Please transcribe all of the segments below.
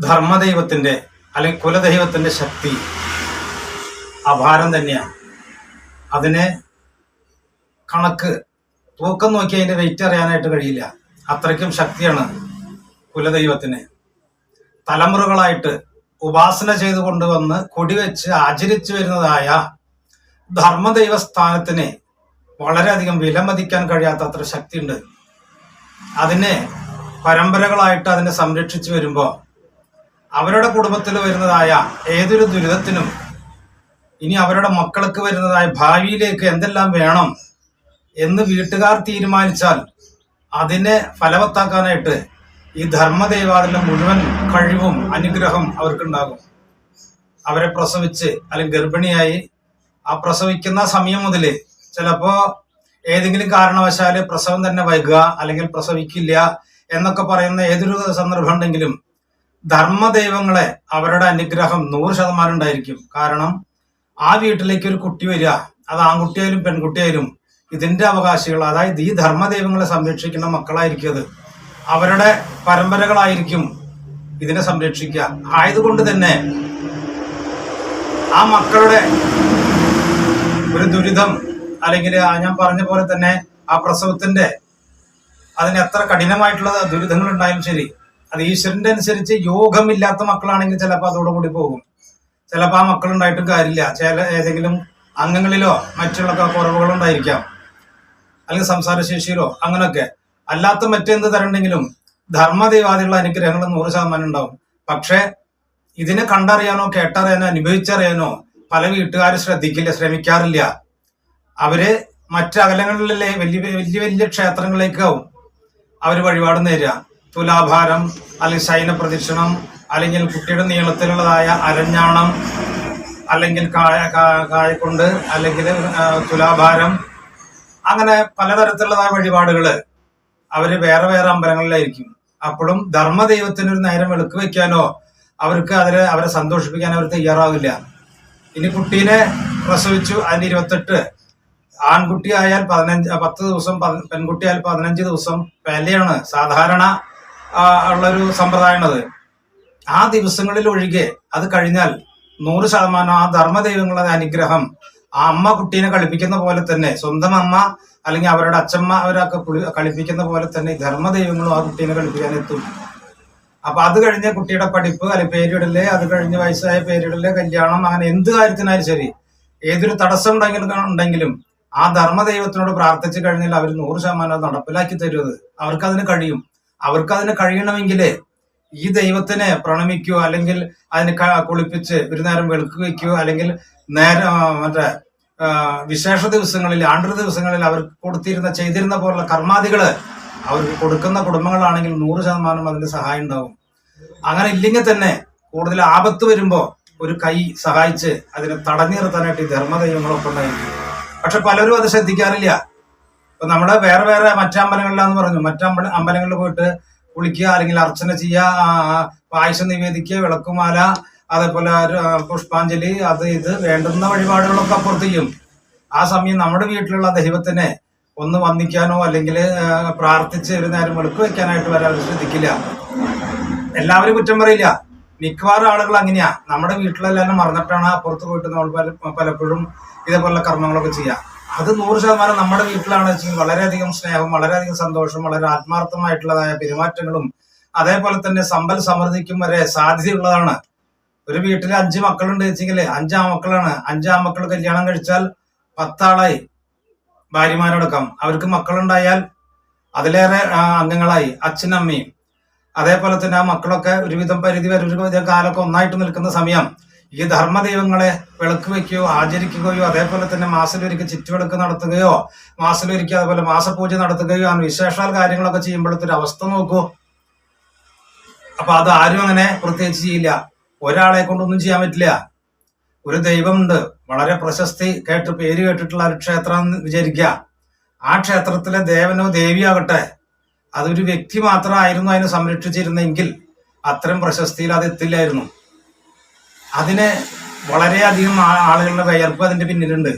ധർമ്മദൈവത്തിന്റെ അല്ലെങ്കിൽ കുലദൈവത്തിന്റെ ശക്തി അപാരം തന്നെയാണ്. അതിന് കണക്ക് തൂക്കം നോക്കി അതിന്റെ വെയിറ്റ് അറിയാനായിട്ട് കഴിയില്ല. അത്രയ്ക്കും ശക്തിയാണ് കുലദൈവത്തിന്. തലമുറകളായിട്ട് ഉപാസന ചെയ്തു കൊണ്ടുവന്ന് കൊടിവെച്ച് ആചരിച്ചു വരുന്നതായ ധർമ്മദൈവ സ്ഥാനത്തിന് വളരെയധികം വിലമതിക്കാൻ കഴിയാത്ത അത്ര ശക്തിയുണ്ട്. അതിനെ പരമ്പരകളായിട്ട് അതിനെ സംരക്ഷിച്ചു വരുമ്പോൾ അവരുടെ കുടുംബത്തിൽ വരുന്നതായ ഏതൊരു ദുരിതത്തിനും ഇനി അവരുടെ മക്കൾക്ക് വരുന്നതായ ഭാവിയിലേക്ക് എന്തെല്ലാം വേണം എന്ന് വീട്ടുകാർ തീരുമാനിച്ചാൽ അതിനെ ഫലവത്താക്കാനായിട്ട് ഈ ധർമ്മദൈവാദിന്റെ മുഴുവൻ കഴിവും അനുഗ്രഹം അവർക്കുണ്ടാകും. അവരെ പ്രസവിച്ച് അല്ലെങ്കിൽ ഗർഭിണിയായി ആ പ്രസവിക്കുന്ന സമയം മുതൽ ചിലപ്പോ ഏതെങ്കിലും കാരണവശാൽ പ്രസവം തന്നെ വൈകുക അല്ലെങ്കിൽ പ്രസവിക്കില്ല എന്നൊക്കെ പറയുന്ന ഏതൊരു സന്ദർഭം ഉണ്ടെങ്കിലും ധർമ്മദൈവങ്ങളെ അവരുടെ അനുഗ്രഹം നൂറ് ശതമാനം ഉണ്ടായിരിക്കും. കാരണം ആ വീട്ടിലേക്ക് ഒരു കുട്ടി വരിക അത് ആൺകുട്ടിയായാലും പെൺകുട്ടിയായാലും ഇതിന്റെ അവകാശികൾ അതായത് ഈ ധർമ്മദൈവങ്ങളെ സംരക്ഷിക്കുന്ന മക്കളായിരിക്കും അത്. അവരുടെ പരമ്പരകളായിരിക്കും ഇതിനെ സംരക്ഷിക്കുക. ആയതുകൊണ്ട് തന്നെ ആ മക്കളുടെ ഒരു ദുരിതം അല്ലെങ്കിൽ ഞാൻ പറഞ്ഞ പോലെ തന്നെ ആ പ്രസവത്തിന്റെ അതിന് എത്ര കഠിനമായിട്ടുള്ള ദുരിതങ്ങൾ ഉണ്ടായാലും ശരി അത് ഈശ്വരന്റെ അനുസരിച്ച് യോഗമില്ലാത്ത മക്കളാണെങ്കിൽ ചിലപ്പോൾ അതോടുകൂടി പോകും. ചിലപ്പോൾ ആ മക്കളുണ്ടായിട്ടും കാര്യമില്ല. ചില ഏതെങ്കിലും അംഗങ്ങളിലോ മറ്റുള്ള കുറവുകൾ ഉണ്ടായിരിക്കാം അല്ലെങ്കിൽ സംസാരശേഷിയിലോ അങ്ങനെയൊക്കെ അല്ലാത്ത മറ്റെന്ത് തരണ്ടെങ്കിലും ധർമ്മദൈവാദിയുള്ള അനുഗ്രഹങ്ങൾ നൂറ് ശതമാനം ഉണ്ടാവും. പക്ഷേ ഇതിനെ കണ്ടറിയാനോ കേട്ടറിയാനോ അനുഭവിച്ചറിയാനോ പല വീട്ടുകാരും ശ്രദ്ധിക്കില്ല ശ്രമിക്കാറില്ല. അവർ മറ്റകലങ്ങളിലെ വലിയ വലിയ വലിയ ക്ഷേത്രങ്ങളിലേക്കാവും അവർ വഴിപാട് നേരുക തുലാഭാരം അല്ലെങ്കിൽ ശൈന പ്രദക്ഷിണം അല്ലെങ്കിൽ കുട്ടിയുടെ നീളത്തിലുള്ളതായ അരഞ്ഞാണം അല്ലെങ്കിൽ കായ കായക്കൊണ്ട് അല്ലെങ്കിൽ തുലാഭാരം അങ്ങനെ പലതരത്തിലുള്ളതായ വഴിപാടുകൾ അവർ വേറെ വേറെ അമ്പലങ്ങളിലായിരിക്കും. അപ്പോഴും ധർമ്മദൈവത്തിന് ഒരു നേരം വെളുക്ക് വെക്കാനോ അവർക്ക് അതിനെ അവരെ സന്തോഷിപ്പിക്കാൻ അവർ തയ്യാറാവില്ല. ഇനി കുട്ടീനെ പ്രസവിച്ചു അതിന് ഇരുപത്തെട്ട്. ആൺകുട്ടി ആയാൽ പതിനഞ്ച് പത്ത് ദിവസം പെൺകുട്ടി ആയാൽ പതിനഞ്ച് ദിവസം വിലയാണ്. സാധാരണ ഉള്ളൊരു സമ്പ്രദായമാണത്. ആ ദിവസങ്ങളിൽ ഒഴികെ അത് കഴിഞ്ഞാൽ നൂറ് ശതമാനം ആ ധർമ്മദൈവങ്ങളുടെ അനുഗ്രഹം ആ അമ്മ കുട്ടീനെ കളിപ്പിക്കുന്ന പോലെ തന്നെ സ്വന്തം അമ്മ അല്ലെങ്കിൽ അവരുടെ അച്ഛമ്മ അവരൊക്കെ കളിപ്പിക്കുന്ന പോലെ തന്നെ ധർമ്മദൈവങ്ങളും ആ കുട്ടീനെ കളിപ്പിക്കാൻ എത്തും അപ്പൊ അത് കഴിഞ്ഞ കുട്ടിയുടെ പഠിപ്പ് അല്ലെങ്കിൽ പേരിടൽ അത് കഴിഞ്ഞ് വയസ്സായ പേരിടൽ കല്യാണം അങ്ങനെ എന്ത് കാര്യത്തിനായാലും ശരി. ഏതൊരു തടസ്സം ഉണ്ടെങ്കിലും ഉണ്ടെങ്കിലും ആ ധർമ്മദൈവത്തിനോട് പ്രാർത്ഥിച്ചു കഴിഞ്ഞാൽ അവർ നൂറ് ശതമാനം നടപ്പിലാക്കി തരുന്നത്. അവർക്ക് അതിന് കഴിയും. അവർക്ക് അതിന് കഴിയണമെങ്കിൽ ഈ ദൈവത്തിനെ പ്രണമിക്കുകയോ അല്ലെങ്കിൽ അതിന് കുളിപ്പിച്ച് ഒരു നേരം വെളുക്ക് അല്ലെങ്കിൽ നേരെ മറ്റേ വിശേഷ ദിവസങ്ങളിൽ ആണ്ടു ദിവസങ്ങളിൽ അവർ കൊടുത്തിരുന്ന ചെയ്തിരുന്ന പോലുള്ള കർമാദികൾ അവർക്ക് കൊടുക്കുന്ന കുടുംബങ്ങളാണെങ്കിൽ നൂറ് ശതമാനം അതിന്റെ സഹായം ഉണ്ടാവും. അങ്ങനെ ഇല്ലെങ്കിൽ തന്നെ കൂടുതൽ ആപത്ത് വരുമ്പോ ഒരു കൈ സഹായിച്ച് അതിനെ തടഞ്ഞു നിർത്താനായിട്ട് ഈ ധർമ്മദൈവങ്ങളൊക്കെ ഉണ്ടായിരിക്കും. പക്ഷെ പലരും അത് ശ്രദ്ധിക്കാറില്ല. ഇപ്പൊ നമ്മുടെ വേറെ വേറെ മറ്റമ്പലങ്ങളിലാന്ന് പറഞ്ഞു. മറ്റമ്പല അമ്പലങ്ങളിൽ പോയിട്ട് കുളിക്കുക അല്ലെങ്കിൽ അർച്ചന ചെയ്യുക പായസം നിവേദിക്കുക വിളക്കുമാല അതേപോലെ പുഷ്പാഞ്ജലി അത് ഇത് വേണ്ടുന്ന വഴിപാടുകളൊക്കെ അപ്പുറത്ത് ചെയ്യും. ആ സമയം നമ്മുടെ വീട്ടിലുള്ള ദൈവത്തിനെ ഒന്ന് വന്ദിക്കാനോ അല്ലെങ്കിൽ പ്രാർത്ഥിച്ച് ഒരു നേരം വെളുക്ക് വെക്കാനായിട്ട് വരാൻ ശ്രദ്ധിക്കില്ല. എല്ലാവരും കുറ്റം പറയില്ല. മിക്കവാറും ആളുകൾ അങ്ങനെയാ. നമ്മുടെ വീട്ടിലെല്ലാം മറന്നിട്ടാണ് അപ്പുറത്ത് പോയിട്ട് നമ്മൾ പല- പലപ്പോഴും ഇതേപോലുള്ള കർമ്മങ്ങളൊക്കെ ചെയ്യാം. അത് നൂറ് ശതമാനം നമ്മുടെ വീട്ടിലാണ് വെച്ചെങ്കിൽ വളരെയധികം സ്നേഹം വളരെയധികം സന്തോഷം വളരെ ആത്മാർത്ഥമായിട്ടുള്ളതായ പെരുമാറ്റങ്ങളും അതേപോലെ തന്നെ സമ്പൽ സമൃദ്ധിക്കും വരെ സാധ്യതയുള്ളതാണ്. ഒരു വീട്ടിൽ അഞ്ച് മക്കളുണ്ട് വെച്ചെങ്കിൽ അഞ്ചാം മക്കളാണ് അഞ്ചാം മക്കൾ കല്യാണം കഴിച്ചാൽ പത്താളായി ഭാര്യമാരടക്കം. അവർക്ക് മക്കളുണ്ടായാൽ അതിലേറെ അംഗങ്ങളായി. അച്ഛനമ്മയും അതേപോലെ തന്നെ ആ മക്കളൊക്കെ ഒരുവിധം പരിധി വരെ ഒരു കാലമൊക്കെ ഒന്നായിട്ട് നിൽക്കുന്ന സമയം. ഈ ധർമ്മദൈവങ്ങളെ വിളക്ക് വെക്കുകയോ ആചരിക്കുകയോ അതേപോലെ തന്നെ മാസത്തിലൊരിക്കൽ ചുറ്റുവിളക്ക് നടത്തുകയോ മാസത്തിലൊരിക്കൽ അതുപോലെ മാസപൂജ നടത്തുകയോ ആണ് വിശേഷാൽ കാര്യങ്ങളൊക്കെ ചെയ്യുമ്പോഴത്തെ ഒരു അവസ്ഥ നോക്കൂ. അപ്പൊ അത് ആരും അങ്ങനെ പ്രത്യേകിച്ച് ചെയ്യില്ല. ഒരാളെ കൊണ്ടൊന്നും ചെയ്യാൻ പറ്റില്ല. ഒരു ദൈവമുണ്ട്. വളരെ പ്രശസ്തി കേട്ട് പേര് കേട്ടിട്ടുള്ള ഒരു ക്ഷേത്രം എന്ന് ആ ക്ഷേത്രത്തിലെ ദേവനോ ദേവിയാകട്ടെ അതൊരു വ്യക്തി മാത്രമായിരുന്നു അതിനെ സംരക്ഷിച്ചിരുന്നെങ്കിൽ അത്തരം പ്രശസ്തിയിൽ അത് എത്തില്ലായിരുന്നു. അതിന് വളരെയധികം ആളുകളുടെ വിയർപ്പ് അതിന്റെ പിന്നിലുണ്ട്.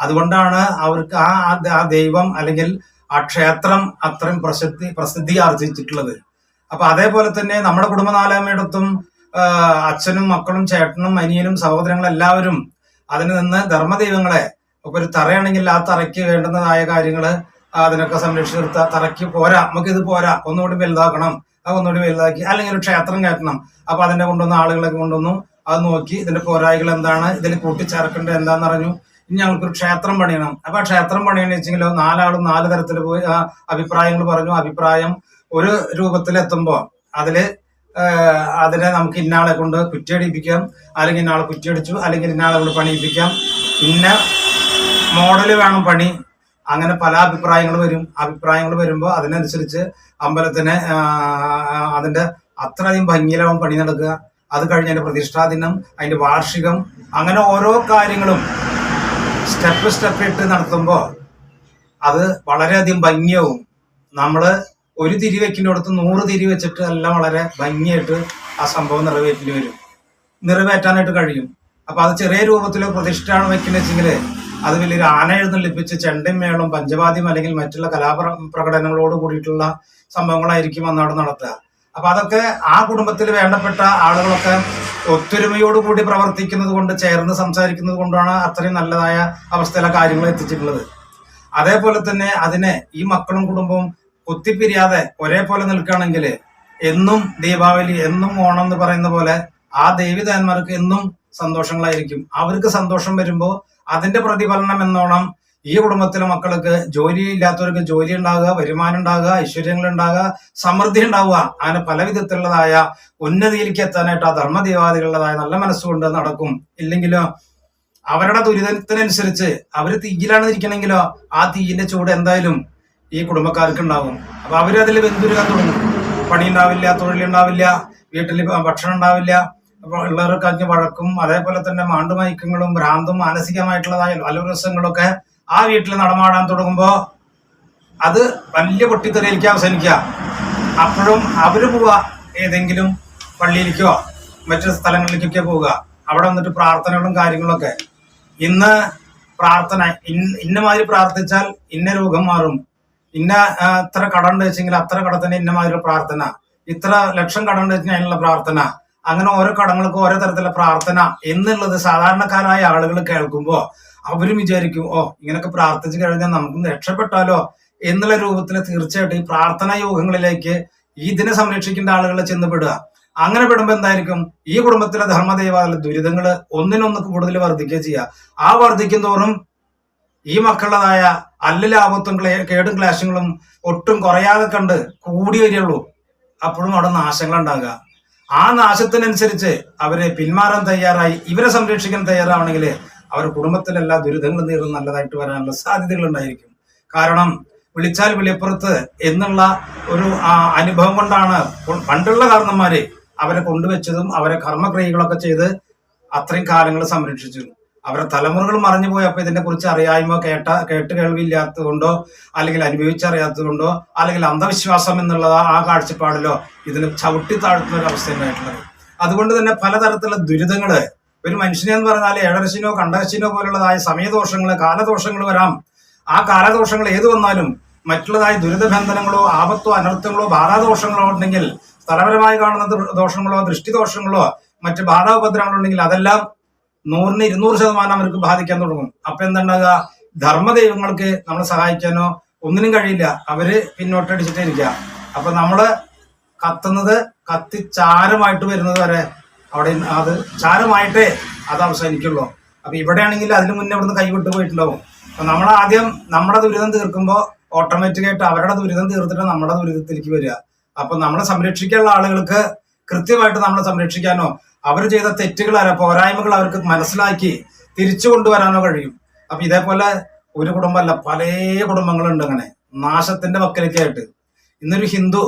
അതുകൊണ്ടാണ് അവർക്ക് ആ ആ- ദൈവം അല്ലെങ്കിൽ ആ ക്ഷേത്രം അത്രയും പ്രസിദ്ധി പ്രസിദ്ധി ആർജിച്ചിട്ടുള്ളത്. അപ്പൊ അതേപോലെ തന്നെ നമ്മുടെ കുടുംബനാലാമയടത്തും അച്ഛനും മക്കളും ചേട്ടനും അനിയനും സഹോദരങ്ങളും എല്ലാവരും അതിന് നിന്ന് ധർമ്മദൈവങ്ങളെ ഇപ്പൊ ഒരു തറയാണെങ്കിൽ ആ തറയ്ക്ക് വേണ്ടുന്നതായ കാര്യങ്ങൾ അതിനൊക്കെ സംരക്ഷിച്ചെടുത്ത തറയ്ക്ക് പോരാ നമുക്ക് ഇത് പോരാ ഒന്നുകൂടി വലുതാക്കണം അത് ഒന്നുകൂടി വലുതാക്കി അല്ലെങ്കിൽ ഒരു ക്ഷേത്രം കയറ്റണം. അപ്പൊ അതിനെ കൊണ്ടുവന്ന ആളുകളൊക്കെ കൊണ്ടുവന്നു. അത് നോക്കി ഇതിന്റെ പോരായികൾ എന്താണ്? ഇതിൽ കൂട്ടിച്ചേർക്കേണ്ടത് എന്താന്ന് പറഞ്ഞു ഇനി ഞങ്ങൾക്കൊരു ക്ഷേത്രം പണിയണം. അപ്പൊ ആ ക്ഷേത്രം പണിയണമെന്ന് വെച്ചെങ്കിലോ നാലാളും നാല് തരത്തിൽ പോയി ആ അഭിപ്രായങ്ങൾ പറഞ്ഞു. അഭിപ്രായം ഒരു രൂപത്തിലെത്തുമ്പോ അതിൽ ഏഹ് അതിനെ നമുക്ക് ഇന്നാളെ കൊണ്ട് കുറ്റിയടിപ്പിക്കാം. അല്ലെങ്കിൽ ഇന്നാളെ കുറ്റിയടിച്ചു അല്ലെങ്കിൽ ഇന്നാളെ കൊണ്ട് പണിയിപ്പിക്കാം. ഇന്ന മോഡൽ വേണം പണി. അങ്ങനെ പല അഭിപ്രായങ്ങൾ വരും. അഭിപ്രായങ്ങൾ വരുമ്പോൾ അതിനനുസരിച്ച് അമ്പലത്തിന് അതിന്റെ അത്രയധികം ഭംഗിയിലാവും പണി നടക്കുക. അത് കഴിഞ്ഞ് അതിന്റെ പ്രതിഷ്ഠാ ദിനം അതിന്റെ വാർഷികം അങ്ങനെ ഓരോ കാര്യങ്ങളും സ്റ്റെപ്പ് സ്റ്റെപ്പ് ഇട്ട് നടത്തുമ്പോൾ അത് വളരെയധികം ഭംഗിയാവും. നമ്മൾ ഒരു തിരി വെക്കുന്നിടത്ത് നൂറ് തിരി വെച്ചിട്ട് എല്ലാം വളരെ ഭംഗിയായിട്ട് ആ സംഭവം നിറവേറ്റേണ്ടി വരും. നിറവേറ്റാനായിട്ട് കഴിയും. അപ്പൊ അത് ചെറിയ രൂപത്തിലോ പ്രതിഷ്ഠയാണ് വെക്കുന്ന വെച്ചെങ്കിൽ അത് വലിയൊരു ആന എഴുന്നള്ളിപ്പിച്ച് ചെണ്ടും മേളം പഞ്ചവാദ്യം അല്ലെങ്കിൽ മറ്റുള്ള കലാപ്ര പ്രകടനങ്ങളോട് കൂടിയിട്ടുള്ള സംഭവങ്ങളായിരിക്കും അന്ന് നടത്തുക. അപ്പൊ അതൊക്കെ ആ കുടുംബത്തിൽ വേണ്ടപ്പെട്ട ആളുകളൊക്കെ ഒത്തൊരുമയോടുകൂടി പ്രവർത്തിക്കുന്നത് കൊണ്ട് ചേർന്ന് സംസാരിക്കുന്നത് കൊണ്ടാണ് അത്രയും നല്ലതായ അവസ്ഥയിലെ കാര്യങ്ങൾ എത്തിച്ചിട്ടുള്ളത്. അതേപോലെ തന്നെ അതിനെ ഈ മക്കളും കുടുംബവും കുത്തിപ്പിരിയാതെ ഒരേപോലെ നിൽക്കുകയാണെങ്കിൽ എന്നും ദീപാവലി എന്നും ഓണം എന്ന് പറയുന്ന പോലെ ആ ദേവിതാന്മാർക്ക് എന്നും സന്തോഷങ്ങളായിരിക്കും. അവർക്ക് സന്തോഷം വരുമ്പോൾ അതിന്റെ പ്രതിഫലനം എന്നോണം ഈ കുടുംബത്തിലെ മക്കൾക്ക് ജോലി ഇല്ലാത്തവർക്ക് ജോലി ഉണ്ടാകുക വരുമാനം ഉണ്ടാകുക ഐശ്വര്യങ്ങൾ ഉണ്ടാകുക സമൃദ്ധി ഉണ്ടാവുക. അങ്ങനെ പല വിധത്തിലുള്ളതായ ഉന്നതിയിലേക്ക് എത്താനായിട്ട് ആ ധർമ്മദേവാദികളുള്ളതായ നല്ല മനസ്സുകൊണ്ട് നടക്കും. ഇല്ലെങ്കിലോ അവരുടെ ദുരിതത്തിനനുസരിച്ച് അവർ തീയിലാണ് ഇരിക്കണമെങ്കിലോ ആ തീയിന്റെ ചൂട് എന്തായാലും ഈ കുടുംബക്കാർക്ക് ഉണ്ടാവും അപ്പൊ അവരതിൽ വെന്തുരുകാൻ തുടങ്ങും. പണി ഉണ്ടാവില്ല തൊഴിലുണ്ടാവില്ല വീട്ടിൽ ഭക്ഷണം ഉണ്ടാവില്ല. ഉള്ളവർക്ക് അതിന് വഴക്കും അതേപോലെ തന്നെ മാണ്ടുമയക്കങ്ങളും ഭ്രാന്തും മാനസികമായിട്ടുള്ളതായ അലവരസങ്ങളൊക്കെ ആ വീട്ടിൽ നടമാടാൻ തുടങ്ങുമ്പോൾ അത് വലിയ പൊട്ടിത്തെറിയിലേക്ക് അവസാനിക്കുക. അപ്പോഴും അവർ പോവുക ഏതെങ്കിലും പള്ളിയിലേക്കോ മറ്റു സ്ഥലങ്ങളിലേക്കൊക്കെ പോവുക. അവിടെ വന്നിട്ട് പ്രാർത്ഥനകളും കാര്യങ്ങളൊക്കെ. ഇന്ന് പ്രാർത്ഥന ഇന്ന ഇന്നമാതിരി പ്രാർത്ഥിച്ചാൽ ഇന്ന രോഗം മാറും. ഇന്ന ഇത്ര കടണ്ട് വെച്ചെങ്കിൽ അത്ര കടത്തിന് ഇന്ന മാതിരി പ്രാർത്ഥന. ഇത്ര ലക്ഷം കടണ്ട് വെച്ചാൽ അതിനുള്ള പ്രാർത്ഥന. അങ്ങനെ ഓരോ കടങ്ങൾക്കും ഓരോ തരത്തിലുള്ള പ്രാർത്ഥന എന്നുള്ളത് സാധാരണക്കാരായ ആളുകൾ കേൾക്കുമ്പോ അവരും വിചാരിക്കും ഓ ഇങ്ങനൊക്കെ പ്രാർത്ഥിച്ചു കഴിഞ്ഞാൽ നമുക്കും രക്ഷപ്പെട്ടാലോ എന്നുള്ള രൂപത്തിൽ തീർച്ചയായിട്ടും ഈ പ്രാർത്ഥനാ യോഗങ്ങളിലേക്ക് ഇതിനെ സംരക്ഷിക്കേണ്ട ആളുകൾ ചെന്നപ്പെടുക അങ്ങനെ പെടുമ്പോ എന്തായിരിക്കും? ഈ കുടുംബത്തിലെ ധർമ്മദൈവാല ദുരിതങ്ങൾ ഒന്നിനൊന്ന് കൂടുതൽ വർദ്ധിക്കുക ചെയ്യുക ആ വർദ്ധിക്കും തോറും ഈ മക്കളുടേതായ ക്ലേ- കേടും ക്ലാശങ്ങളും ഒട്ടും കുറയാതെ കണ്ട് കൂടി വരികയുള്ളൂ. അപ്പോഴും അവിടെ നാശങ്ങൾ ഉണ്ടാകുക. ആ നാശത്തിനനുസരിച്ച് അവരെ പിന്മാറാൻ തയ്യാറായി ഇവരെ സംരക്ഷിക്കാൻ തയ്യാറാവണമെങ്കിൽ അവർ കുടുംബത്തിലെല്ലാ ദുരിതങ്ങൾ നേരിടും നല്ലതായിട്ട് വരാനുള്ള സാധ്യതകൾ ഉണ്ടായിരിക്കും കാരണം വിളിച്ചാൽ വിളിപ്പുറത്ത് എന്നുള്ള ഒരു അനുഭവം കൊണ്ടാണ് പണ്ടുള്ള കാരണന്മാര് അവരെ കൊണ്ടുവച്ചതും അവരെ കർമ്മക്രിയകളൊക്കെ ചെയ്ത് അത്രയും കാലങ്ങൾ സംരക്ഷിച്ചു അവരെ തലമുറകൾ മറഞ്ഞു പോയപ്പോ ഇതിനെ കുറിച്ച് അറിയായ്മ കേട്ട കേട്ട് കേൾവിയില്ലാത്തത് കൊണ്ടോ അല്ലെങ്കിൽ അനുഭവിച്ചറിയാത്തത് കൊണ്ടോ അല്ലെങ്കിൽ അന്ധവിശ്വാസം എന്നുള്ള ആ കാഴ്ചപ്പാടിലോ ഇതിന് ചവിട്ടി താഴ്ത്തുന്ന ഒരു അവസ്ഥ ഉണ്ടായിട്ടുള്ളത് അതുകൊണ്ട് തന്നെ പലതരത്തിലുള്ള ദുരിതങ്ങൾ ഒരു മനുഷ്യനെ എന്ന് പറഞ്ഞാൽ ഏഴരശിനോ കണ്ടകശിനോ പോലുള്ളതായ സമയദോഷങ്ങൾ കാലദോഷങ്ങൾ വരാം. ആ കാലദോഷങ്ങൾ ഏത് വന്നാലും മറ്റുള്ളതായ ദുരിതബന്ധനങ്ങളോ ആപത്തോ അനർത്ഥങ്ങളോ ബാധാദോഷങ്ങളോ ഉണ്ടെങ്കിൽ സ്ഥലപരമായി കാണുന്ന ദോഷങ്ങളോ ദൃഷ്ടിദോഷങ്ങളോ മറ്റ് ബാധാപദ്രങ്ങളോ ഉണ്ടെങ്കിൽ അതെല്ലാം നൂറിന് ഇരുന്നൂറ് ശതമാനം അവർക്ക് ബാധിക്കാൻ തുടങ്ങും. അപ്പൊ എന്തുണ്ടാകുക ധർമ്മദൈവങ്ങൾക്ക് നമ്മളെ സഹായിക്കാനോ ഒന്നിനും കഴിയില്ല. അവർ പിന്നോട്ടടിച്ചിട്ടേ ഇരിക്കുക അപ്പൊ നമ്മൾ കത്തുന്നത് കത്തിച്ചാരമായിട്ട് വരുന്നത് വരെ അവിടെ അത് ചാരമായിട്ടേ അത് അവസാനിക്കുള്ളൂ. അപ്പൊ ഇവിടെയാണെങ്കിൽ അതിന് മുന്നേ ഇവിടുന്ന് കൈവിട്ട് പോയിട്ടുണ്ടാവും. അപ്പൊ നമ്മൾ ആദ്യം നമ്മുടെ ദുരിതം തീർക്കുമ്പോൾ ഓട്ടോമാറ്റിക്കായിട്ട് അവരുടെ ദുരിതം തീർത്തിട്ട് നമ്മുടെ ദുരിതത്തിലേക്ക് വരിക. അപ്പൊ നമ്മളെ സംരക്ഷിക്കാനുള്ള ആളുകൾക്ക് കൃത്യമായിട്ട് നമ്മളെ സംരക്ഷിക്കാനോ അവർ ചെയ്ത തെറ്റുകൾ അല്ല പോരായ്മകൾ അവർക്ക് മനസ്സിലാക്കി തിരിച്ചു കൊണ്ടുവരാനോ കഴിയും. അപ്പൊ ഇതേപോലെ ഒരു കുടുംബമല്ല പല കുടുംബങ്ങളുണ്ട് അങ്ങനെ. നാശത്തിന്റെ വക്കലൊക്കെ ആയിട്ട് ഇന്നൊരു ഹിന്ദു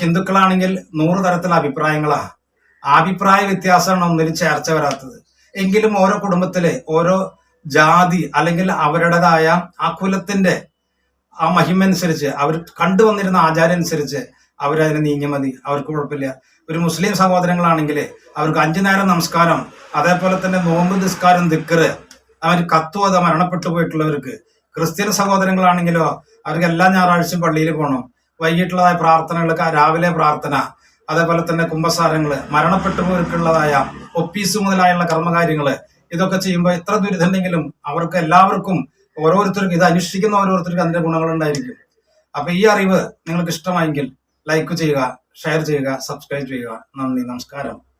ഹിന്ദുക്കളാണെങ്കിൽ നൂറ് തരത്തിലുള്ള അഭിപ്രായങ്ങളാ. ആ അഭിപ്രായ വ്യത്യാസമാണ് ഒന്നിലും ചേർച്ച വരാത്തത്. എങ്കിലും ഓരോ കുടുംബത്തിലെ ഓരോ ജാതി അല്ലെങ്കിൽ അവരുടേതായ ആ കുലത്തിന്റെ ആ മഹിമ അനുസരിച്ച് അവർ കണ്ടുവന്നിരുന്ന ആചാരം അനുസരിച്ച് അവരതിനെ നീങ്ങിയ മതി. അവർക്ക് കുഴപ്പമില്ല. ഒരു മുസ്ലിം സഹോദരങ്ങളാണെങ്കിൽ അവർക്ക് അഞ്ചു നേരം നമസ്കാരം അതേപോലെ തന്നെ നോമ്പ് നിസ്കാരം ദിക്കറ് അവർ കത്തുവത മരണപ്പെട്ടു പോയിട്ടുള്ളവർക്ക്. ക്രിസ്ത്യൻ സഹോദരങ്ങളാണെങ്കിലോ അവർക്ക് എല്ലാ ഞായറാഴ്ചയും പള്ളിയിൽ പോകണം. വൈകിട്ടുള്ളതായ പ്രാർത്ഥനകൾക്ക് രാവിലെ പ്രാർത്ഥന അതേപോലെ തന്നെ കുംഭസാരങ്ങൾ മരണപ്പെട്ടവർക്കുള്ളതായ ഒപ്പീസ് മുതലായുള്ള കർമ്മകാര്യങ്ങൾ ഇതൊക്കെ ചെയ്യുമ്പോൾ എത്ര ദുരിതമുണ്ടെങ്കിലും അവർക്ക് എല്ലാവർക്കും ഓരോരുത്തർക്കും ഇത് അനുഷ്ഠിക്കുന്ന ഓരോരുത്തർക്കും അതിന്റെ ഗുണങ്ങൾ ഉണ്ടായിരിക്കും അപ്പൊ ഈ അറിവ് നിങ്ങൾക്ക് ഇഷ്ടമായെങ്കിൽ ലൈക്ക് ചെയ്യുക ഷെയർ ചെയ്യുക സബ്സ്ക്രൈബ് ചെയ്യുക. നന്ദി നമസ്കാരം.